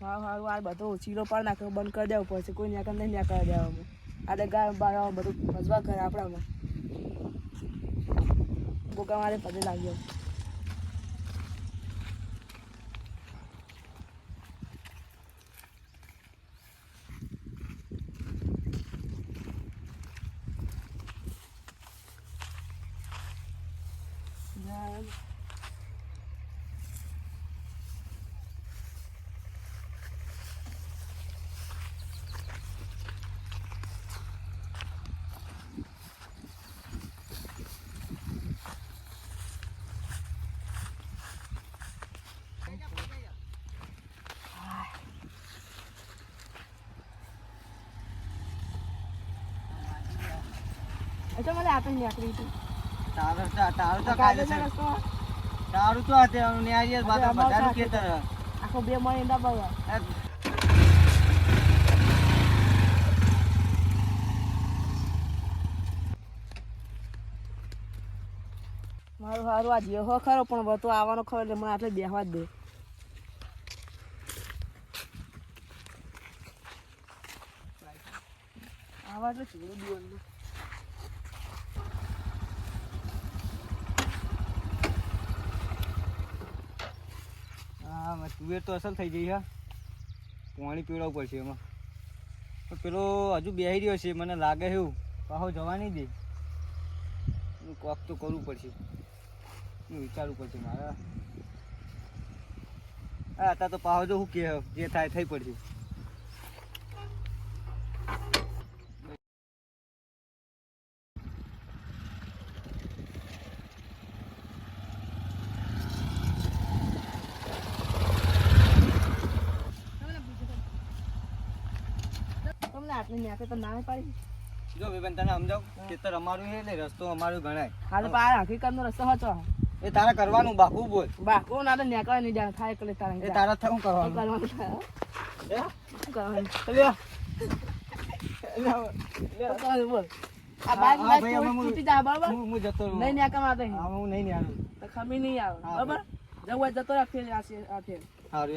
હા, હારું, આ બધો ચીરો પાડ નાખ્યો, બંધ કરી દેવો પડશે કોઈ ન્યા નહીં ન્યા કરી દેવામાં આ ગાય બાર બધું ભજવા કરે આપણામાં. ગોગા મારે પગે લાગ્યો જય એટલે મને આપે નીકળી હતી. તારું તો તારું તો કાયદેસર તારું તો હતે ન્યાય જ બધાનું ખેતર આખો બે મળી ના મારું સારું આ જેવો હો ખરો પણ તું આવવાનો ખરો એટલે મને આટલે બેહવા જ દે. આવા એટલે ચીડું દીવાનું તુવેર તો અસલ થઈ ગઈ હા પાણી પીવડાવવું પડશે એમાં. પણ પેલો હજુ બેહી રહ્યો છે, મને લાગે એવું. પાહો જવા નહીં દે. હું કોક તો કરવું પડશે. હું વિચારવું પડશે મારા. હા અત્યારે તો પાહો જો શું કે જે થાય, થઈ પડશે. તમને તો ના પાડી. જો બેન તને સમજાવ? ખેતર અમારું છે એટલે રસ્તો અમારું ગણાય. હાલ પાર હકીકતનો રસ્તો હતો. એ તારે કરવાનું બાકું બોલ. બાકો ના તો ન્યાકવા નહીં જાણ થાય એટલે તારે એ તારા થયું કરવાનું? કરવાનું હે? કરવાનું? લ્યો. લ્યો. બોલ. આ બાઈક બાઈક હું- તૂટી જાય બરાબર? હું હું જતો રહું. નહીં હા હું નહીં આવ્યો તો ખમી નહીં આવે બરાબર? જવું જતો રાખ ફેર આ ફેર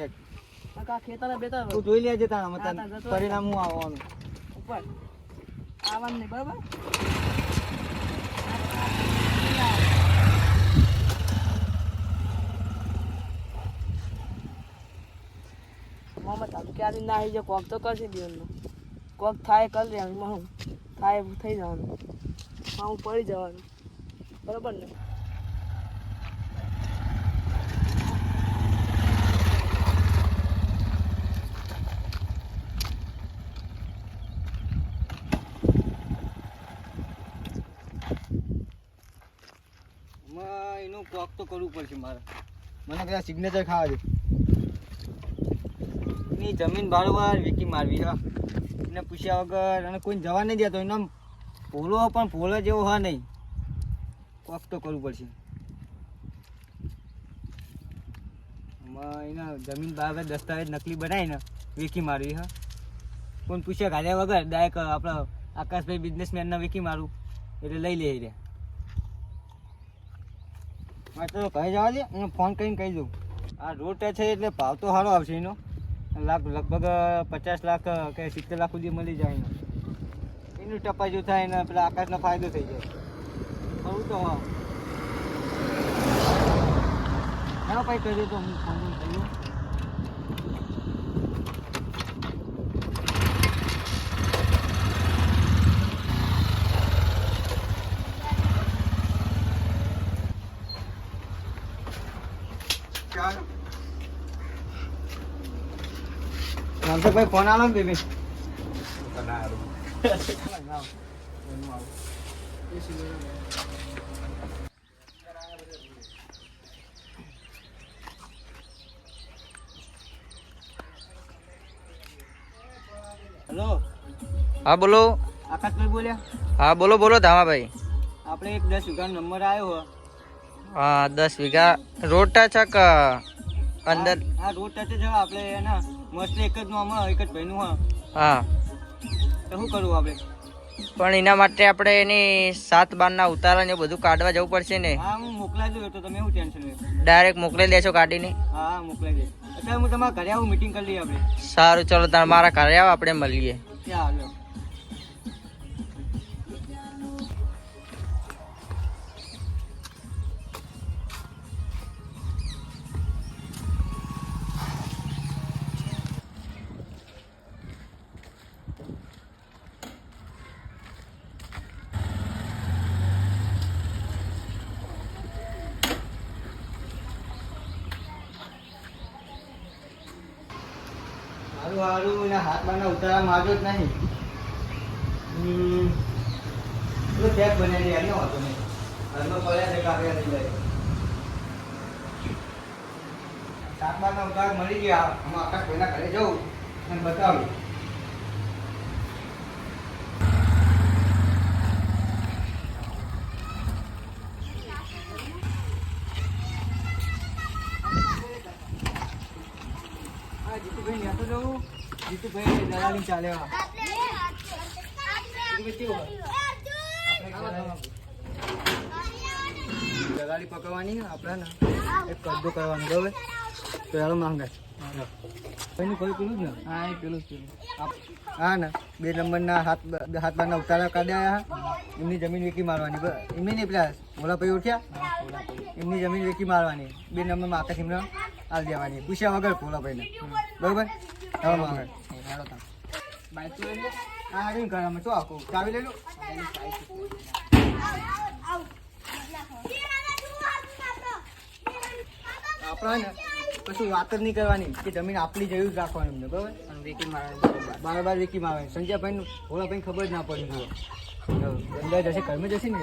એક ખેતર બેતર તું જોઈ લેજે તારા રહે. પરિણામ હું આવવાનું. ઉપર. આવવાનું નહીં બરાબર? મોહમ્મદ આલુ ક્યારે ના આવી જાય કોક તો કરશે દેવાનું કોક થાય, કરી લેવાનું હું થાય, થઈ જવાનું. હા હું પડી જવાનું. બરાબર ને? એમાં એનું કોક તો કરવું પડશે મારે. મને પેલા સિગ્નેચર ખાવા દે. ની જમીન બારોબાર વીકી મારવી, હા. એને પૂછ્યા વગર અને કોઈ જવા નહીં દેતો, એનો ભોલો પણ ભોલો જેવો હા નહીં. કોક તો કરવું પડશે. એના જમીન બારોબાર દસ્તાવેજ નકલી બનાવીને વીકી મારવી, હા. કોણ પૂછ્યા ગાડ્યા વગર ડાયરેક્ટ આપણા આકાશભાઈ બિઝનેસમેનના વીકી મારું. એટલે લઈ લે રે તો કહી જવા દે, હું ફોન કરીને કહી દઉં. આ રોડ છે એટલે ભાવ તો સારો આવશે એનો. લાખ, લગભગ પચાસ લાખ કે સિત્તેર લાખ સુધી મળી જાય એનો. એનું ટપાજું થાય ને પેલા આકાશનો ફાયદો થઈ જાય. ખરું તો હા ભાઈ કર્યું તો હું ફોન કરી રામસભાઈ ફોન આલો ને બેબી. હેલો. હા બોલો. આકાશભાઈ બોલ્યા? હા બોલો બોલો ધામાભાઈ. આપણે એક દસ દુકાન નંબર આવ્યો. હો દસ વીઘા. રોટા છે અંદર. આ- રોટા રોડ જો આપણે એના મોસ્ટલી એક જ નું એક જ ભાઈનું હા. હા. તો શું કરવું આપણે? પણ એના માટે આપણે એની સાત બારના ઉતારા ને બધું કાઢવા જવું પડશે ને. હા હું મોકલાઈ દઉં તો તમે એવું ટેન્શન લે ડાયરેક્ટ મોકલી દેશો કાઢીને હા મોકલાઈ દે. અત્યારે હું તમારા ઘરે આવું મીટિંગ કરી લઈએ આપણે. સારું ચલો તાર મારા ઘરે આવો આપણે મળીએ. ત્યાં એના હાથ બારના ઉતારા માર્યો જ નહીં. પેલો ટેપ બનાવી એનો વાંધો નહીં. ઘરમાં પડ્યા છે કાગળ નહીં જાય. સાત બારના ઉતારા મળી ગયા. આમાં આકાશ ભાઈના ઘરે જઉં અને બતાવું હા જીતુભાઈ ન્યા તો જવું ચાલે? આપણે દલાલી પકડવાની ને આપણે ને એક કદો કરવાનો બરાબર? તો યાર માંગે. ભાઈનું કોઈ પેલું જ ને? હા એ પેલું જ પેલું હા ને બે નંબરના હાથ હાથ બારના ઉતારા કાઢ્યા એમની જમીન વેકી મારવાની એમની નહીં પેલા ભોલાભાઈ ઉઠ્યા એમની જમીન વેકી મારવાની. બે નંબરમાં આકાશ એમને આલ દેવાની. પૂછ્યા વગર ભોલાભાઈને. બરાબર? હવે માંગે. બાઈક તો લઈ લે. હા હારી ઘરમાં તો આખો ચાવી લઈ લો. આપણા ને કશું વાત જ નહીં કરવાની કે જમીન આપણી જેવી જ રાખવાની એમને બરાબર? અને વેકી મારવાનું. બાર બાર વેકી માં આવે સંજયભાઈ ભોળાભાઈ ખબર જ ના પડી અંદર જશે ઘરમાં જશે ને?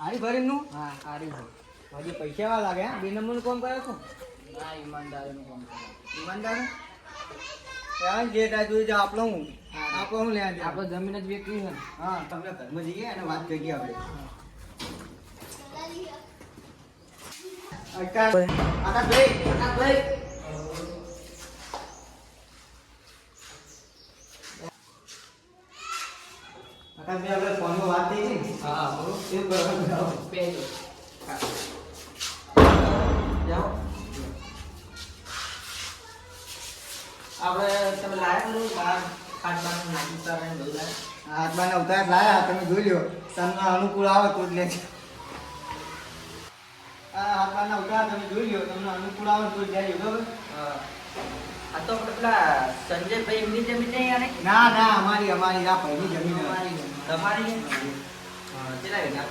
આરી ભરીનું હા. સારી હોય હજી પૈસા વાળા લાગે હે? બે નંબરનું કામ કરે છો? ના ઈમાનદારીનું કામ કરે. ઈમાનદાર? ત્યાં જે ટાઈપ જોઈ જા આપણો હું. આપણો હું લેવા આપણે જમીન જ વેચવી છે. હા તમને ઘરમાં જઈએ અને વાત કરીએ આપણે. આકાશ આ હાથમાં ઉતાર તમે જોઈ લ્યો તમને અનુકૂળ આવે તો જ બરાબર? આ તો પેલા સંજયભાઈ એમની જમીન નહીં આને ના ના અમારી અમારી આ ભાઈની જમીન અમારી તમારી. તમારી કેટલા વીઘા?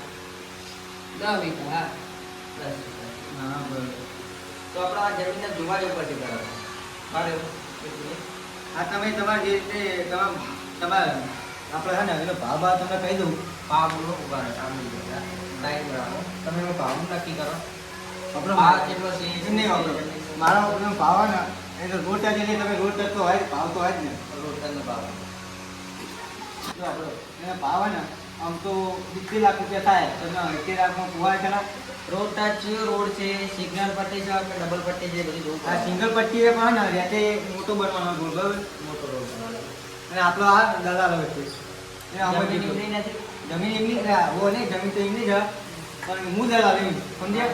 દસ વીઘા હા. દસ વીઘા. હા બરાબર. તો આપણે આ જમીનને જોવા જવું પડશે બરાબર આ તમે તમારી જે રીતે તમામ તમારે આપણે છે ને એનો ભાવ ભાવ તમને કહી દઉં. ભાવ બોલો ઊભા રહે રાખો તમે એનો ભાવ નક્કી કરો. આપણો ભાવ કેટલો છે? એમ નહીં વાપરો મારો એનો ભાવ ને એ તો રોડ ટચ એટલે તમે રોડ ટચ તો હોય ભાવ તો હોય જ ને. રોટનનો ભાવ. આપણો ભાવ ને આમ તો સિત્તેર લાખ રૂપિયા થાય. તમે સિત્તેર લાખમાં કુવાય ખરા રોડ ટચ રોડ છે સિગ્નલ પટ્ટી છે કે ડબલ પટ્ટી છે બધી આ સિંગલ પટ્ટી એ પણ રેતે મોટો બનવાનો રોડ બરાબર? મોટો રોડ અને આપણો આ દલાલ હોય છે. જમીન. એમની જમીન તો એમની જ. પણ હું દલાલ એમ સમજ્યા.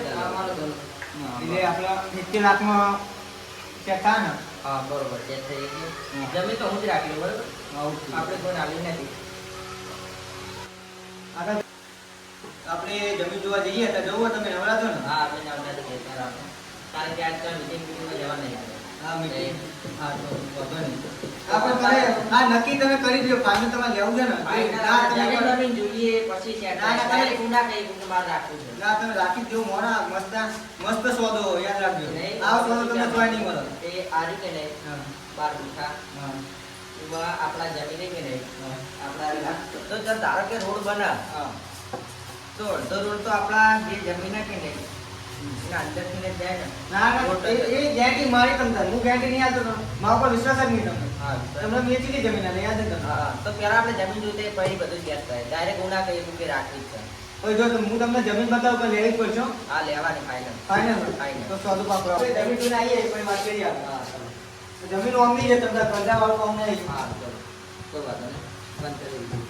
એટલે આપણા સિત્તેર લાખમાં થાય ને? હા બરોબર. જે થઈ ગયું. જમીન તો હું જ રાખી બરોબર? આપણે કોઈ આવી નથી. આગળ આપણે જમીન જોવા જઈએ તો જવું હોય તમે નવરા છો ને હા આપણે નથી કારણ કે આજકાલ મીટિંગ મીટિંગમાં જવા નહીં આવે હા મીટિંગ હા તો વાંધો નહીં. આપણે તમે હા નક્કી તમે કરી દો ફાઇનલ તમારે લેવું છે ને? ના તમે જમીન કરો. જમીન જોઈએ પછી set ના, ના, તમે- હું ના કહીશ રાખવું છે. ના તમે રાખી દો મોડા મસ્ત મસ્ત સોદો યાદ રાખજો. આ સોદો તમને જોવા નહીં મળે. એ આરી કે નહીં. બાર મીઠા હા. આપણા જમીન કે નહીં? આપણા તો ધારો કે રોડ બના તો અડધો રોડ તો આપણા જે જમીન કે નહીં. ને જાય ને ના ના એ એ ગેરંટી મારી તમને હું ગેરંટી નહીં આપતો મારા પર વિશ્વાસ જ નહીં તમને. હા તમને વેચી જમીન આને યાદ તમને? હા તો પેલા આપણે જમીન જોતે પછી બધું ગેસ થાય ડાયરેક્ટ હું ના કહીએ કે રાખવી છે. હવે જો હું તમને જમીન બતાવું કે લેવી પડશો હા. લેવાની ફાઇનલ ફાઇનલ ફાઇનલ તો સોદું જમીન જોઈને આવીએ પછી વાત કરીએ આપણે. જમીન ઓમની છે તમને કરજા વાળું ઓમ નહીં હા ચલો કોઈ વાત નહીં. બંધ કરી દીધું.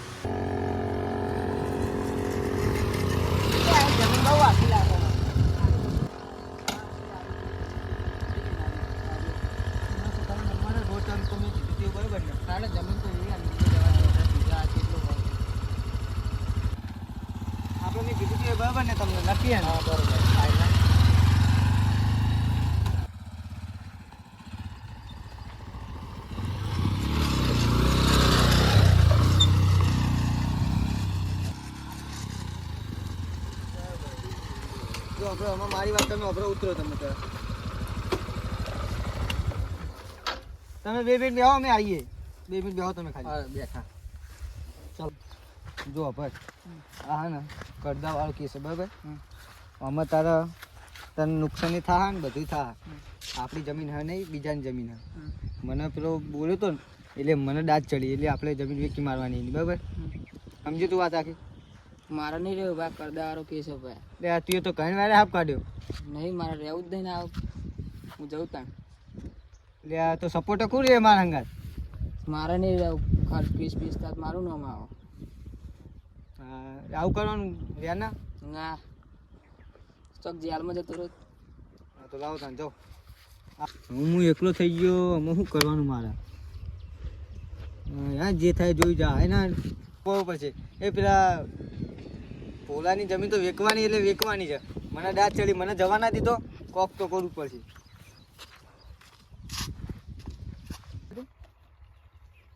જમીન બહુ આખી લાગે મને. રોજ તમે તમે જીતી તેવું બરોબર ને તારે જમીન તો એવી આની બીજે જવાની એટલે બીજા આ કેટલું હોય. આપણે મેં કીધું તેવું બરોબર ને તમને નક્કી હે ને હા બરોબર ફાઇનલ જો આપણે આમાં મારી વાત તમે અભરો ઉતરો તમે તો તમે બે મિનિટ બેહો અમે આવીએ બે મિનિટ બેહો તમે ખાલી. બેઠા. જો ભાઈ આ હા ને કરદા વાળો કેસ છે બરાબર. આમાં તારા તને નુકસાની થાય ને બધું થાય આપણી જમીન હા નહીં બીજાની જમીન હે. મને પેલો બોલ્યો તો ને એટલે મને દાંત ચડી એટલે આપણે જમીન વેચી મારવાની બરાબર? સમજી તું વાત આખી? મારે નહીં રહ્યો ભાઈ કરદાવાળો કેસ છે ભાઈ. આ તું તો કઈ વારે હાફ કાઢ્યો. નહીં મારે રહેવું જ નહીં ને હું જઉં ત્યાં લે આ તો સપોર્ટ કોણ રે મારા હંગાત? મારે નહીં ખર્ચ પીસ પીસ થાય મારું નામ આવો. આવું કરવાનું? રહ્યા ના. ના ચોક જેલમાં જતો રહ્યો. તો લાવો તાન જાઓ. હું હું એકલો થઈ ગયો આમાં શું કરવાનું મારે? હા, જે થાય જોઈ જા. એના કહો પછી. એ પેલા પોલાની જમીન તો વેકવાની એટલે વેકવાની છે. મને દાંત ચડી મને જવા ના દીધો. કોક તો કરવું પડશે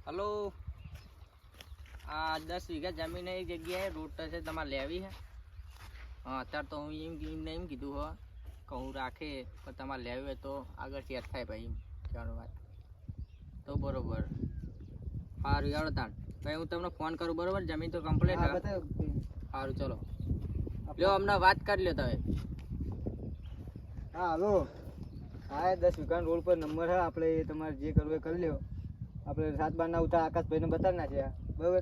હલો. આ દસ વીઘા જમીન એક જગ્યાએ રોડ છે તમારે લેવી છે. હા અત્યારે તો હું એમ એમને એમ કીધું હો કે હું રાખે પણ તમારે લેવી હોય તો આગળ ચેર થાય ભાઈ કહેવાનું વાત. તો બરોબર. સારું યાર તાણ. ભાઈ હું તમને ફોન કરું બરોબર? જમીન તો કમ્પ્લીટ હા, સારું ચલો. લ્યો હમણાં વાત કરી લ્યો તમે. હા હલો. હા દસ વીઘા રોડ પર નંબર છે આપણે તમારે જે કરવું એ કરી લ્યો. આપણે સાત બારના ઉતાર આકાશભાઈને બતાવી નાખ્યા. બરાબર?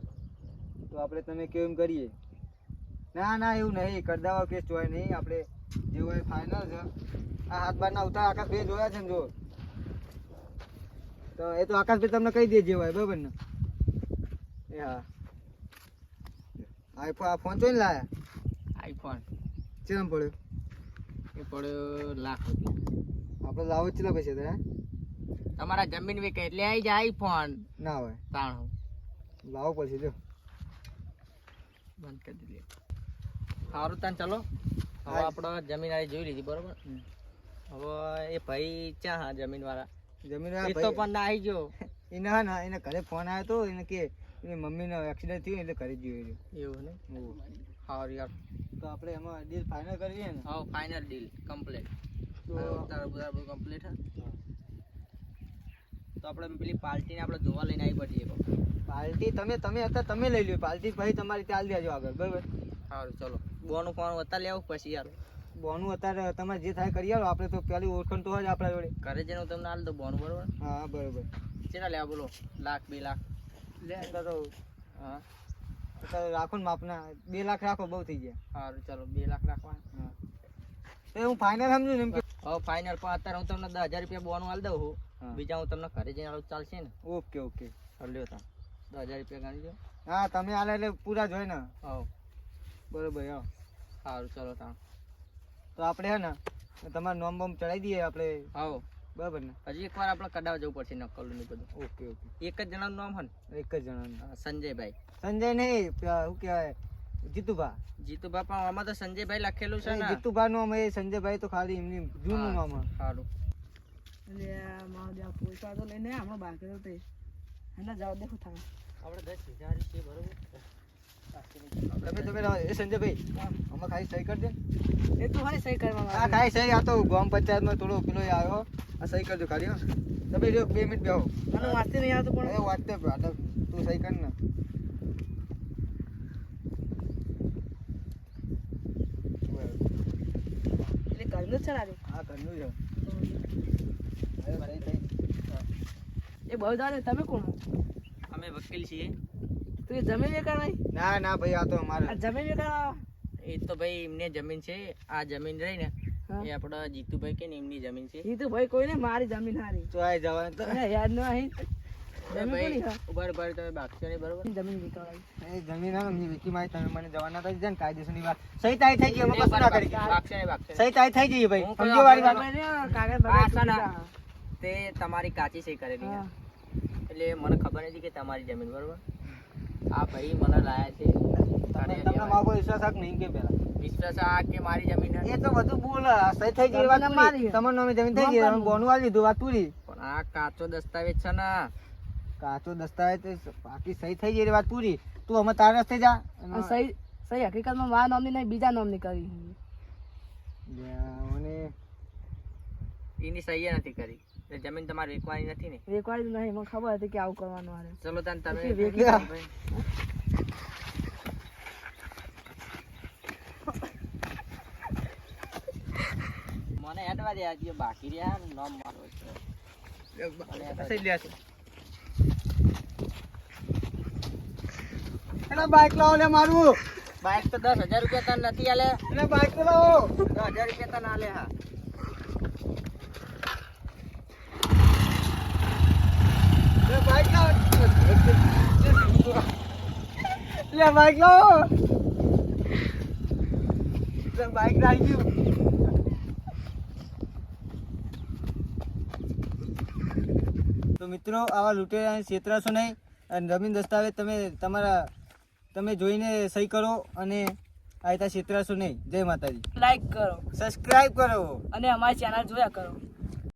તો આપણે તમે કેવું કરીએ. ના ના એવું નહીં. કરદાવા કેસ જોવાય નહીં. આપણે જે હોય ફાઇનલ છે. આ હાથ બારના ઉતાર આકાશભાઈ જોયા છે ને જો. તો એ તો આકાશભાઈ તમને કહી દે જે હોય બરાબર ને? એ હા. આઈફોન આ ફોન જોઈને લાયા? આઈફોન. ચેમ પડ્યો? એ પડ્યો લાખ રૂપિયા. આપણે લાવો ચેલા પૈસા હતા હે? તમારા જમીન વેકે એટલે આવી જાય ફોન ના હોય. તાણું. લાવો પછી જો. બંધ કરી દીધી. સારું તાન ચલો. હવે આપણે જમીન આવી જોઈ લીધી બરોબર? હવે એ ભાઈ ચા હા જમીન વાળા જમીન વાળા તો પણ ના આવી ગયો. એ ના ના એને ઘરે ફોન આવ્યો તો એને કે એની મમ્મીનો એક્સિડન્ટ થયું એટલે ઘરે જોઈ એવું ને? સારું યાર. તો આપણે એમાં ડીલ ફાઇનલ કરીએ ને? હા ફાઇનલ ડીલ કમ્પ્લીટ તો તારું બધા બધું કમ્પ્લીટ હે. તો આપણે પેલી પાર્ટીને આપણે જોવા લઈને આવી પડીએ પાર્ટી તમે તમે હતા તમે લઈ લ્યો. પાર્ટી પછી તમારી ચાલ દેજો આગળ. બરાબર? સારું ચલો. બોનું ફોન અત્યારે લેવું પછી યાર બોનું અત્યારે તમારે જે થાય કરી આવો આપણે તો પેલી ઓળખણ તો હોય જ આપણા જોડે. ઘરે જઈને તમને હાલ દો બોનું બરોબર? હા બરોબર. ચેટલા લેવા બોલો? લાખ બે લાખ? લે તો હા. રાખો ને માપના. બે લાખ રાખો બહુ થઈ ગયા. સારું ચલો. બે લાખ રાખવા હા. તો હું ફાઇનલ સમજુ ને એમ કે હવે ફાઇનલ પણ અત્યારે હું તમને દસ હજાર રૂપિયા બોનું આલ દઉં છું. બીજા હું તમને ઘરે જઈને આવું ચાલશે ને. Okay okay. લ્યો તા દસ હજાર રૂપિયા ગણી દો હા તમે આલે એટલે પૂરા જોઈ ને. હા. બરોબર હા. સારું ચલો તા તો આપણે હે ને તમારું નોમ બોમ ચડાવી દઈએ આપણે. હવ બરાબર ને? હજી એકવાર આપણે કડાવા જવું પડશે નકલ ને બધું. Okay okay. એક જ જણાનું નામ હે એક જ જણાનું હા, સંજયભાઈ. સંજય નહીં શું કહેવાય? જીતુભા. જીતુભા પણ આમાં તો સંજયભાઈ લખેલું છે ને. જીતુભા નું અમે સંજયભાઈ તો ખાલી એમની જૂનું નામ સારું. પૈસા તો લઈને હમણાં બાકી તો તે એને જવા દે શું થાય આપણે દસ હજાર રૂપિયા બરોબર? તમે તમે એ સંજયભાઈ અમે ખાલી સહી કરી દે. એ તો ખાલી સહી કરવા હા ખાલી સહી આ તો ગ્રામ પંચાયતમાં થોડો પેલો આવ્યો. આ સહી કરજો ખાલી તમે બે મિનિટ બેહો. અને વાંચતી નહીં આવતું પણ. અરે વાત તે આ તો તું સહી કર ને એટલે ઘરનું જ છે ને હા ઘરનું થઈ એ બહુ દાડે તમે કોણ અમે વકીલ છીએ. તું એ જમીન વેચાણ ના ના ભાઈ આ તો અમારે. આ જમીન વેચાણ એ તો ભાઈ એમને જમીન છે આ જમીન રહી ને. એ આપડા જીતુભાઈ કે ને એમની જમીન છે. જીતુભાઈ તો ભાઈ કોઈ ને મારી જમીન હારી. તો આ જવાનું તો યાદ ન આવી. તમારી કાચી સહી કરેલી એટલે મને ખબર નથી કે તમારી જમીન બરોબર? આ ભાઈ મને લાયા છે. તમને મારો વિશ્વાસ હક નહીં કે પેલા. વિશ્વાસ આ કે મારી જમીન એ તો બધું બોલ સહી થઈ ગઈ વાત જમીન. તમારું થઈ ગઈ બોનું આલી દીધું વાત પૂરી. પણ આ કાચો દસ્તાવેજ છે ને. કાચો દસ્તાવેજ બાકી સહી થઈ જાય વાત પૂરી તું અમે તારા રસ્તે જા સહી સહી હકીકતમાં મારા નામની નહીં બીજા નામની કરી એની સહી નથી કરી જમીન તમારે વેચવાની નથી ને વેકવાડી નહીં મને ખબર હતી કે આવું કરવાનું આરે ચલો તને તમે વેચી મને હેડવા દે આજે બાકી રહ્યા ને નામ મારવું છે સહી બાઇક બાઈક લાવો લે મારું. બાઈક તો દસ હજાર રૂપિયા તને નથી આલે. એટલે બાઈક તો લાવો. દસ હજાર રૂપિયા તને આલે હા. લે બાઈક લાવો. લે બાઈક લાવો. લે બાઈક લાવી ગયું તો મિત્રો આવા લૂંટેરા છેતરાશો નહીં. અને જમીન દસ્તાવેજ તમે તમારા તમે જોઈને સહી કરો અને આ રીતે છેતરાશો નહીં. જય માતાજી. લાઈક કરો. સબસ્ક્રાઇબ કરો. અને અમારી ચેનલ જોયા કરો.